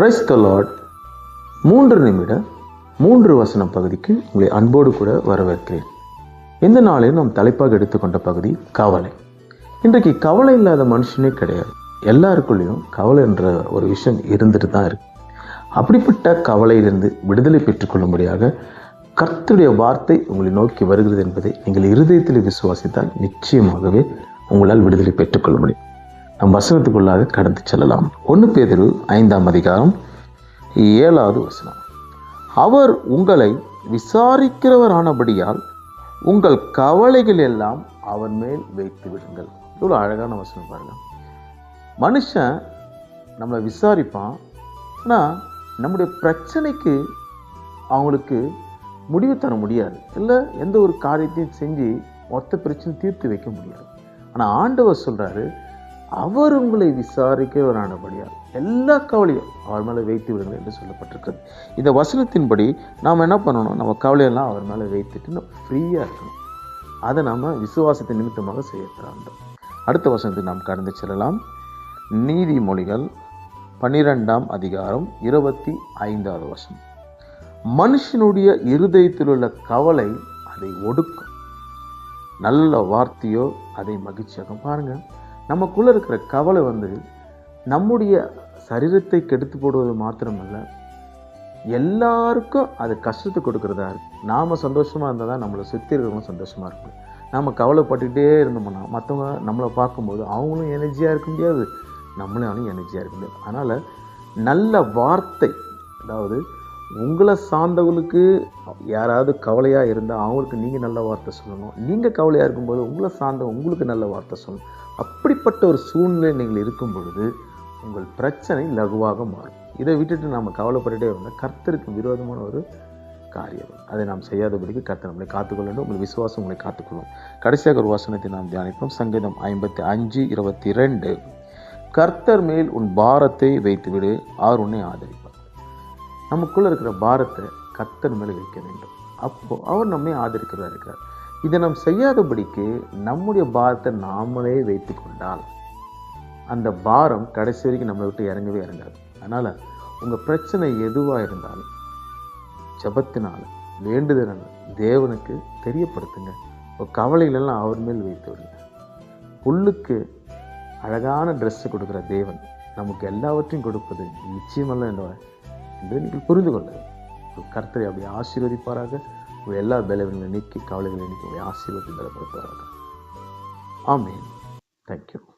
கிரைஸ்த Lord மூன்று நிமிட மூன்று வசனம் பகுதிக்கு உங்களை அன்போடு கூட வரவேற்கிறேன். இந்த நாளில் நாம் தலைப்பாக எடுத்துக்கொண்ட பகுதி கவலை. இன்றைக்கு கவலை இல்லாத மனுஷனே கிடையாது. எல்லாருக்குள்ளேயும் கவலை என்ற ஒரு விஷயம் இருந்துட்டு தான் இருக்கு. அப்படிப்பட்ட கவலையிலிருந்து விடுதலை பெற்றுக்கொள்ளும்படியாக கர்த்தருடைய வார்த்தை உங்களை நோக்கி வருகிறது என்பதை நீங்கள் இருதயத்தில் விசுவாசித்தால் நிச்சயமாகவே உங்களால் விடுதலை பெற்றுக்கொள்ள முடியும். நம் வசனத்துக்குள்ளாக கடந்து செல்லலாம். ஒன்று பேதிரு ஐந்தாம் அதிகாரம் ஏழாவது வசனம். அவர் உங்களை விசாரிக்கிறவரானபடியால் உங்கள் கவலைகள் எல்லாம் அவர் மேல் வைத்து விடுங்கள். இவ்வளோ அழகான வசனம் பாருங்கள் மனுஷன் நம்மளை விசாரிப்பான். ஆனால் நம்முடைய பிரச்சனைக்கு அவங்களுக்கு முடிவு தர முடியாது. இல்லை எந்த ஒரு காரியத்தையும் செஞ்சு மொத்த பிரச்சனை தீர்த்து வைக்க முடியாது. ஆனால் ஆண்டவர் சொல்கிறாரு அவர் உங்களை விசாரிக்கிறவரானபடியால் எல்லா கவலையும் அவர் மேலே வைத்து விடுங்கள் என்று சொல்லப்பட்டிருக்கிறது. இந்த வசனத்தின்படி நாம் என்ன பண்ணணும்? நம்ம கவலையெல்லாம் அவர் மேலே வைத்துட்டு நம்ம ஃப்ரீயாக இருக்கணும். அதை நாம் விசுவாசத்தின் நிமித்தமாக செய்ய வேண்டும். அடுத்த வசனத்துக்கு நாம் கடந்து செல்லலாம். நீதிமொழிகள் பன்னிரெண்டாம் அதிகாரம் இருபத்தி ஐந்தாவது வசனம். மனுஷனுடைய இருதயத்தில் உள்ள கவலை அதை ஒடுக்கும். நல்ல வார்த்தையோ அதை மகிழ்ச்சியாகும் பாருங்கள். நமக்குள்ளே இருக்கிற கவலை வந்து நம்முடைய சரீரத்தை கெடுத்து போடுவது மாத்திரமல்ல எல்லாருக்கும் அது கஷ்டத்தை கொடுக்கறதா இருக்கு. நாம் சந்தோஷமாக இருந்தால் தான் நம்மளை சுற்றி இருக்கிறவங்க சந்தோஷமாக இருக்கும் நாம் கவலைப்பட்டுக்கிட்டே இருந்தோம்னா மற்றவங்க நம்மளை பார்க்கும்போது அவங்களும் எனர்ஜியாக இருக்க முடியாது நம்மளாலும் எனர்ஜியாக இருக்க முடியாது. அதனால் நல்ல வார்த்தை அதாவது உங்களை சார்ந்தவங்களுக்கு யாராவது கவலையாக இருந்தால் அவங்களுக்கு நீங்கள் நல்ல வார்த்தை சொல்லணும். நீங்கள் கவலையாக இருக்கும்போது உங்களை சார்ந்த உங்களுக்கு நல்ல வார்த்தை சொல்லணும். அப்படிப்பட்ட ஒரு சூழ்நிலை நீங்கள் இருக்கும் பொழுது உங்கள் பிரச்சனை லகுவாக மாறும். இதை விட்டுட்டு நாம் கவலைப்பட்டுட்டே இருந்தால் கர்த்தருக்கு விரோதமான ஒரு காரியம். அதை நாம் செய்யாதபடிக்கு கர்த்தர் நம்மளை காத்துக்கொள்ள வேண்டும். உங்கள் விசுவாசம் உங்களை காத்துக்கொள்ளும். கடைசியாக ஒரு வசனத்தை நாம் தியானிப்போம். சங்கீதம் ஐம்பத்தி அஞ்சு இருபத்தி ரெண்டு கர்த்தர் மேல் உன் பாரத்தை வைத்துவிடு அவர் உன்னை ஆதரிப்பார். நமக்குள்ளே இருக்கிற பாரத்தை கர்த்தர் மேலே வைக்க வேண்டும். அப்போது அவர் நம்மை ஆதரிக்கிறதா இருக்கிறார். இதை நாம் செய்யாதபடிக்கு நம்முடைய பாரத்தை நாமளே வைத்து கொண்டால் அந்த பாரம் கடைசி வரைக்கும் நம்மளை விட்டு இறங்கவே இறங்காது. அதனால் உங்கள் பிரச்சனை எதுவாக இருந்தாலும் ஜபத்தினால் வேண்டுதல் தேவனுக்கு தெரியப்படுத்துங்க. உங்கள் கவலைகளெல்லாம் அவர் மேல் வைத்து விடுங்க. புல்லுக்கு அழகான ட்ரெஸ்ஸு கொடுக்குற தேவன் நமக்கு எல்லாவற்றையும் கொடுப்பது நிச்சயமல்ல என்பதை என்பதை நீங்கள் புரிந்து கொள்ளுங்கள் கர்த்தரை அப்படி ஆசீர்வதிப்பாராக. உங்கள் எல்லா பலவீனங்களை நீக்கி கவலைகளை நீக்கி உங்களை ஆசீர்வதி பலப்படுத்துவாராக. ஆமேன். தேங்க்யூ